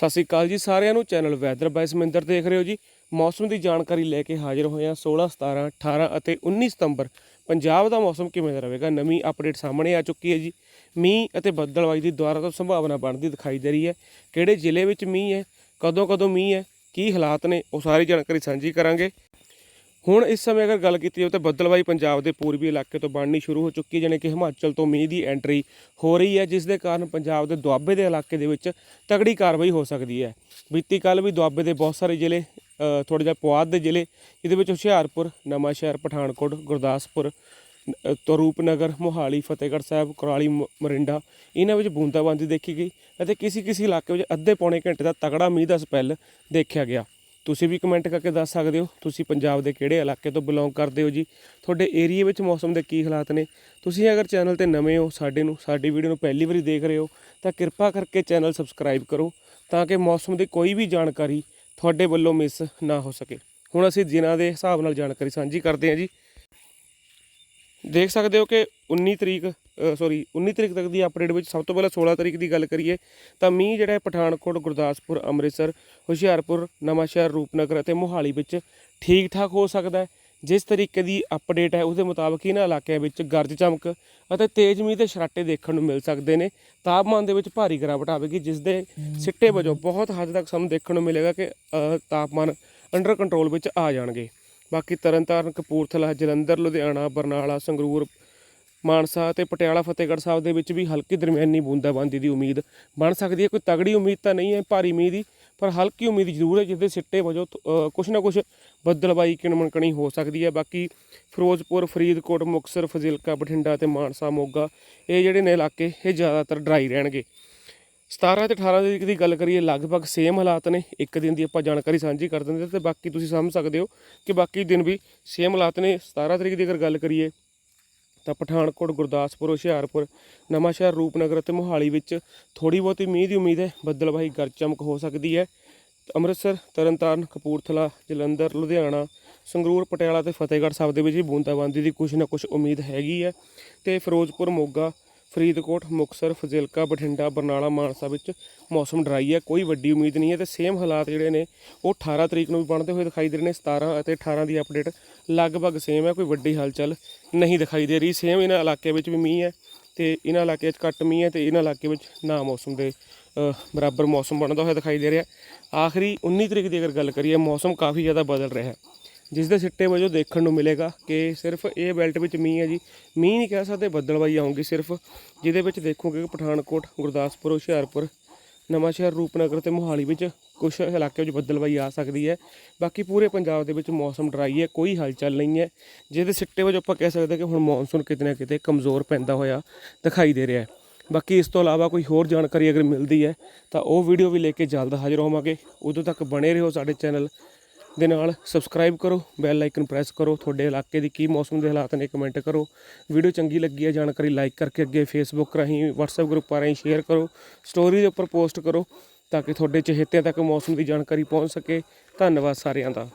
ਸਤਿ ਸ਼੍ਰੀ ਅਕਾਲ ਜੀ ਸਾਰਿਆਂ ਨੂੰ। ਚੈਨਲ ਵੈਦਰ ਬਾਈ ਸਮਿੰਦਰ ਦੇਖ ਰਹੇ ਹੋ ਜੀ। ਮੌਸਮ ਦੀ ਜਾਣਕਾਰੀ ਲੈ ਕੇ ਹਾਜ਼ਰ ਹੋਏ ਹਾਂ 16 17 18 ਅਤੇ 19 ਸਤੰਬਰ। ਪੰਜਾਬ ਦਾ ਮੌਸਮ ਕਿਵੇਂ ਦਾ ਰਹੇਗਾ? ਨਵੀਂ ਅਪਡੇਟ ਸਾਹਮਣੇ ਆ ਚੁੱਕੀ ਹੈ ਜੀ। ਮੀਂਹ ਅਤੇ ਬੱਦਲਵਾਈ ਦੀ ਦੁਆਰਾ ਤੋਂ ਸੰਭਾਵਨਾ ਬਣਦੀ ਦਿਖਾਈ ਦੇ ਰਹੀ ਹੈ। ਕਿਹੜੇ ਜ਼ਿਲ੍ਹੇ ਵਿੱਚ ਮੀਂਹ ਹੈ? ਕਦੋਂ ਕਦੋਂ ਮੀਂਹ ਹੈ? ਕੀ ਹਾਲਾਤ ਨੇ? ਉਹ ਸਾਰੀ ਜਾਣਕਾਰੀ ਸਾਂਝੀ ਕਰਾਂਗੇ। ਹੁਣ ਇਸ ਸਮੇਂ ਅਗਰ ਗੱਲ ਕੀਤੀ ਜਾਵੇ ਤਾਂ ਬੱਦਲਵਾਈ ਪੰਜਾਬ ਦੇ ਪੂਰਬੀ ਇਲਾਕੇ ਤੋਂ ਬਣਨੀ ਸ਼ੁਰੂ ਹੋ ਚੁੱਕੀ ਹੈ, ਜਾਣੀ ਕਿ ਹਿਮਾਚਲ ਤੋਂ ਮੀਂਹ ਦੀ ਐਂਟਰੀ ਹੋ ਰਹੀ ਹੈ, ਜਿਸ ਦੇ ਕਾਰਨ ਪੰਜਾਬ ਦੇ ਦੁਆਬੇ ਦੇ ਇਲਾਕੇ ਦੇ ਵਿੱਚ ਤਗੜੀ ਕਾਰਵਾਈ ਹੋ ਸਕਦੀ ਹੈ। ਬੀਤੀ ਕੱਲ ਵੀ ਦੁਆਬੇ ਦੇ ਬਹੁਤ ਸਾਰੇ ਜ਼ਿਲ੍ਹੇ ਥੋੜਾ ਜਿਹਾ ਪੁਆਧ ਦੇ ਜ਼ਿਲ੍ਹੇ ਜਿਹਦੇ ਵਿੱਚ ਹੁਸ਼ਿਆਰਪੁਰ, ਨਵਾਂਸ਼ਹਿਰ, ਪਠਾਨਕੋਟ, ਗੁਰਦਾਸਪੁਰ ਰੂਪਨਗਰ ਮੋਹਾਲੀ, ਫਤਿਹਗੜ੍ਹ ਸਾਹਿਬ, ਕੁਰਾਲੀ, ਮ- ਮਰਿੰਡਾ, ਇਹਨਾਂ ਵਿੱਚ ਬੂੰਦਾਬਾਂਦੀ ਦੇਖੀ ਗਈ ਅਤੇ ਕਿਸੇ ਕਿਸੇ ਇਲਾਕੇ ਵਿੱਚ ਅੱਧੇ ਪੌਣੇ ਘੰਟੇ ਦਾ ਤਗੜਾ ਮੀਂਹ ਦਾ ਸਪੈਲ ਦੇਖਿਆ ਗਿਆ। ਤੁਸੀਂ ਵੀ ਕਮੈਂਟ ਕਰਕੇ ਦੱਸ ਸਕਦੇ ਹੋ, ਤੁਸੀਂ ਪੰਜਾਬ ਦੇ ਕਿਹੜੇ ਇਲਾਕੇ ਤੋਂ ਬਿਲੋਂਗ ਕਰਦੇ ਹੋ ਜੀ? ਤੁਹਾਡੇ ਏਰੀਆ ਵਿੱਚ ਮੌਸਮ ਦੇ ਕੀ ਹਾਲਾਤ ਨੇ? ਤੁਸੀਂ ਅਗਰ ਚੈਨਲ ਤੇ ਨਵੇਂ ਹੋ, ਸਾਡੇ ਨੂੰ, ਸਾਡੀ ਵੀਡੀਓ ਨੂੰ ਪਹਿਲੀ ਵਾਰੀ ਦੇਖ ਰਹੇ ਹੋ, ਤਾਂ ਕਿਰਪਾ ਕਰਕੇ ਚੈਨਲ ਸਬਸਕ੍ਰਾਈਬ ਕਰੋ, ਤਾਂ ਕਿ ਮੌਸਮ ਦੀ ਕੋਈ ਵੀ ਜਾਣਕਾਰੀ ਤੁਹਾਡੇ ਵੱਲੋਂ ਮਿਸ ਨਾ ਹੋ ਸਕੇ। ਹੁਣ ਅਸੀਂ ਜਿਨ੍ਹਾਂ ਦੇ ਹਿਸਾਬ ਨਾਲ ਜਾਣਕਾਰੀ ਸਾਂਝੀ ਕਰਦੇ ਹਾਂ ਜੀ। ਦੇਖ ਸਕਦੇ ਹੋ ਕਿ 19 ਤਰੀਕ ਸੌਰੀ 19 ਤਰੀਕ ਤੱਕ ਦੀ ਅਪਡੇਟ ਵਿੱਚ ਸਭ ਤੋਂ ਪਹਿਲਾਂ 16 ਤਰੀਕ ਦੀ ਗੱਲ ਕਰੀਏ ਤਾਂ ਮੀਂਹ ਜਿਹੜਾ ਹੈ ਪਠਾਨਕੋਟ, ਗੁਰਦਾਸਪੁਰ, ਅੰਮ੍ਰਿਤਸਰ, ਹੁਸ਼ਿਆਰਪੁਰ, ਨਵਾਂਸ਼ਹਿਰ, ਰੂਪਨਗਰ ਅਤੇ ਮੋਹਾਲੀ ਵਿੱਚ ਠੀਕ ਠਾਕ ਹੋ ਸਕਦਾ ਹੈ। ਜਿਸ ਤਰੀਕੇ ਦੀ ਅਪਡੇਟ ਹੈ ਉਸਦੇ ਮੁਤਾਬਕ ਇਹਨਾਂ ਇਲਾਕਿਆਂ ਵਿੱਚ ਗਰਜ ਚਮਕ ਅਤੇ ਤੇਜ਼ ਮੀਂਹ ਦੇ ਛਰਾਟੇ ਦੇਖਣ ਨੂੰ ਮਿਲ ਸਕਦੇ ਨੇ। ਤਾਪਮਾਨ ਦੇ ਵਿੱਚ ਭਾਰੀ ਗਿਰਾਵਟ ਆਵੇਗੀ, ਜਿਸ ਦੇ ਸਿੱਟੇ ਵਜੋਂ ਬਹੁਤ ਹੱਦ ਤੱਕ ਸਾਨੂੰ ਦੇਖਣ ਨੂੰ ਮਿਲੇਗਾ ਕਿ ਤਾਪਮਾਨ ਅੰਡਰ ਕੰਟਰੋਲ ਵਿੱਚ ਆ ਜਾਣਗੇ। ਬਾਕੀ ਤਰਨਤਾਰਨ, ਕਪੂਰਥਲਾ, ਜਲੰਧਰ, ਲੁਧਿਆਣਾ, ਬਰਨਾਲਾ, ਸੰਗਰੂਰ ਮਾਨਸਾ ਅਤੇ ਪਟਿਆਲਾ ਫਤਿਹਗੜ੍ਹ ਸਾਹਿਬ ਦੇ ਵਿੱਚ ਵੀ ਹਲਕੀ ਦਰਮਿਆਨੀ ਬੂੰਦਾਬਾਂਦੀ ਦੀ ਉਮੀਦ ਬਣ ਸਕਦੀ ਹੈ। ਕੋਈ ਤਗੜੀ ਉਮੀਦ ਤਾਂ ਨਹੀਂ ਹੈ, ਭਾਰੀ ਮੀਂਹ ਦੀ ਪਰ ਹਲਕੀ ਉਮੀਦ ਜ਼ਰੂਰ ਹੈ ਜਿਸਦੇ ਸਿੱਟੇ ਵਜੋਂ ਕੁਛ ਨਾ ਕੁਛ ਬੱਦਲਬਾਈ ਕਿਣਮਣਕਣੀ ਹੋ ਸਕਦੀ ਹੈ। ਬਾਕੀ ਫਿਰੋਜ਼ਪੁਰ, ਫਰੀਦਕੋਟ, ਮੁਕਤਸਰ, ਫਜ਼ਿਲਕਾ, ਬਠਿੰਡਾ ਤੇ ਮਾਨਸਾ, ਮੋਗਾ, ਇਹ ਜਿਹੜੇ ਨੇ ਇਲਾਕੇ, ਇਹ ਜ਼ਿਆਦਾਤਰ ਡਰਾਈ ਰਹਿਣਗੇ। 17 ਤੇ 18 ਤਰੀਕ ਦੀ ਗੱਲ ਕਰੀਏ, ਲਗਭਗ ਸੇਮ ਹਾਲਾਤ ਨੇ। ਇੱਕ ਦਿਨ ਦੀ ਆਪਾਂ ਜਾਣਕਾਰੀ ਸਾਂਝੀ ਕਰ ਦਿੰਦੇ ਤੇ ਬਾਕੀ ਤੁਸੀਂ ਸਮਝ ਸਕਦੇ ਹੋ ਕਿ ਬਾਕੀ ਦਿਨ ਵੀ ਸੇਮ ਹਾਲਾਤ ਨੇ। 17 ਤਰੀਕ ਦੀ ਅਗਰ ਗੱਲ ਕਰੀਏ ਤਾਂ ਪਠਾਨਕੋਟ, ਗੁਰਦਾਸਪੁਰ, ਹੁਸ਼ਿਆਰਪੁਰ, ਨਵਾਂਸ਼ਹਿਰ, ਰੂਪਨਗਰ ਅਤੇ ਮੋਹਾਲੀ ਵਿੱਚ ਥੋੜੀ ਬਹੁਤੀ ਮੀਂਹ ਦੀ ਉਮੀਦ ਹੈ। ਬੱਦਲਵਾਈ ਗਰਜ ਚਮਕ ਹੋ ਸਕਦੀ ਹੈ। ਅੰਮ੍ਰਿਤਸਰ, ਤਰਨਤਾਰਨ, ਕਪੂਰਥਲਾ, ਜਲੰਧਰ, ਲੁਧਿਆਣਾ, ਸੰਗਰੂਰ, ਪਟਿਆਲਾ ਤੇ ਫਤਿਹਗੜ੍ਹ ਸਾਹਿਬ ਦੇ ਵਿੱਚ ਵੀ ਬੂੰਦਾਬਾਂਦੀ ਦੀ ਕੁਝ ਨਾ ਕੁਝ ਉਮੀਦ ਹੈਗੀ ਹੈ ਤੇ ਫਿਰੋਜ਼ਪੁਰ, ਮੋਗਾ ਫਰੀਦਕੋਟ, ਮੁਕਤਸਰ, ਫਜ਼ਿਲਕਾ, ਬਠਿੰਡਾ, ਬਰਨਾਲਾ, ਮਾਨਸਾ ਵਿੱਚ ਮੌਸਮ ਡਰਾਈ ਹੈ। ਕੋਈ ਵੱਡੀ ਉਮੀਦ ਨਹੀਂ ਹੈ ਤੇ ਸੇਮ ਹਾਲਾਤ ਜਿਹੜੇ ਨੇ, ਉਹ 18 ਤਰੀਕ ਨੂੰ ਵੀ ਬਣਦੇ ਹੋਏ ਦਿਖਾਈ ਦੇ ਰਹੇ ਨੇ। 17 ਅਤੇ 18 ਦੀ ਅਪਡੇਟ ਲਗਭਗ ਸੇਮ ਹੈ, ਕੋਈ ਵੱਡੀ ਹਲਚਲ ਨਹੀਂ ਦਿਖਾਈ ਦੇ ਰਹੀ। ਸੇਮ ਇਹਨਾਂ ਇਲਾਕੇ ਵਿੱਚ ਵੀ ਮੀਂਹ ਹੈ ਤੇ ਇਹਨਾਂ ਇਲਾਕਿਆਂ 'ਚ ਘੱਟ ਮੀਂਹ ਹੈ ਤੇ ਇਹਨਾਂ ਇਲਾਕੇ ਵਿੱਚ ਨਾ ਮੌਸਮ ਦੇ ਬਰਾਬਰ ਮੌਸਮ ਬਣਦਾ ਹੋਇਆ ਦਿਖਾਈ ਦੇ ਰਿਹਾ। ਆਖਰੀ 19 ਤਰੀਕ ਦੀ ਅਗਰ ਗੱਲ ਕਰੀਏ, ਮੌਸਮ ਕਾਫੀ ਜ਼ਿਆਦਾ ਬਦਲ ਰਿਹਾ ਹੈ। ਜਿਸ ਦੇ ਸਿੱਟੇ ਵਜੋਂ ਦੇਖਣ ਨੂੰ ਮਿਲੇਗਾ ਕਿ ਸਿਰਫ ਇਹ ਬੈਲਟ ਵਿੱਚ ਮੀਂਹ ਹੈ ਜੀ। ਮੀਂਹ ਨਹੀਂ ਕਹਿ ਸਕਦੇ ਬੱਦਲਵਾਈ ਆਉਂਗੀ ਸਿਰਫ, ਜਿਹਦੇ ਵਿੱਚ ਦੇਖੋਗੇ ਕਿ ਪਠਾਨਕੋਟ, ਗੁਰਦਾਸਪੁਰ, ਹੁਸ਼ਿਆਰਪੁਰ, ਨਵਾਂਸ਼ਹਿਰ, ਰੂਪਨਗਰ ਤੇ ਮੋਹਾਲੀ ਵਿੱਚ ਕੁਝ ਇਲਾਕਿਆਂ ਵਿੱਚ ਬੱਦਲਵਾਈ ਆ ਸਕਦੀ ਹੈ। ਬਾਕੀ ਪੂਰੇ ਪੰਜਾਬ ਦੇ ਵਿੱਚ ਮੌਸਮ ਡਰਾਈ ਹੈ, ਕੋਈ ਹਲਚਲ ਨਹੀਂ ਹੈ। ਜਿਹਦੇ ਸਿੱਟੇ ਵਜੋਂ ਆਪਾਂ ਕਹਿ ਸਕਦੇ ਕਿ ਹੁਣ ਮੌਨਸੂਨ ਕਿਤੇ ਨਾ ਕਿਤੇ ਕਮਜ਼ੋਰ ਪੈਂਦਾ ਹੋਇਆ ਦਿਖਾਈ ਦੇ ਰਿਹਾ ਹੈ। ਬਾਕੀ ਇਸ ਤੋਂ ਇਲਾਵਾ ਕੋਈ ਹੋਰ ਜਾਣਕਾਰੀ ਅਗਰ ਮਿਲਦੀ ਹੈ, ਤਾਂ ਉਹ ਵੀਡੀਓ ਵੀ ਲੈ ਕੇ ਜਲਦ ਹਾਜ਼ਰ ਹੋਵਾਂਗੇ। ਉਦੋਂ ਤੱਕ ਬਣੇ ਰਹੋ ਸਾਡੇ ਚੈਨਲ ਦੇ ਨਾਲ ਸਬਸਕ੍ਰਾਈਬ ਕਰੋ ਬੈਲ ਆਈਕਨ ਪ੍ਰੈਸ ਕਰੋ, ਤੁਹਾਡੇ ਇਲਾਕੇ ਦੀ ਕੀ ਮੌਸਮ ਦੇ ਹਾਲਾਤ ਨੇ ਕਮੈਂਟ ਕਰੋ। ਵੀਡੀਓ ਚੰਗੀ ਲੱਗੀ ਹੈ, ਜਾਣਕਾਰੀ ਲਾਈਕ ਕਰਕੇ ਅੱਗੇ ਫੇਸਬੁੱਕ ਰਾਹੀਂ, WhatsApp ਗਰੁੱਪਾਂ ਰਾਹੀਂ ਸ਼ੇਅਰ ਕਰੋ ਸਟੋਰੀ ਦੇ ਉੱਪਰ ਪੋਸਟ ਕਰੋ, ਤਾਂ ਕਿ ਤੁਹਾਡੇ ਚਹੇਤਿਆਂ ਤੱਕ ਮੌਸਮ ਦੀ ਜਾਣਕਾਰੀ ਪਹੁੰਚ ਸਕੇ। ਧੰਨਵਾਦ ਸਾਰਿਆਂ ਦਾ।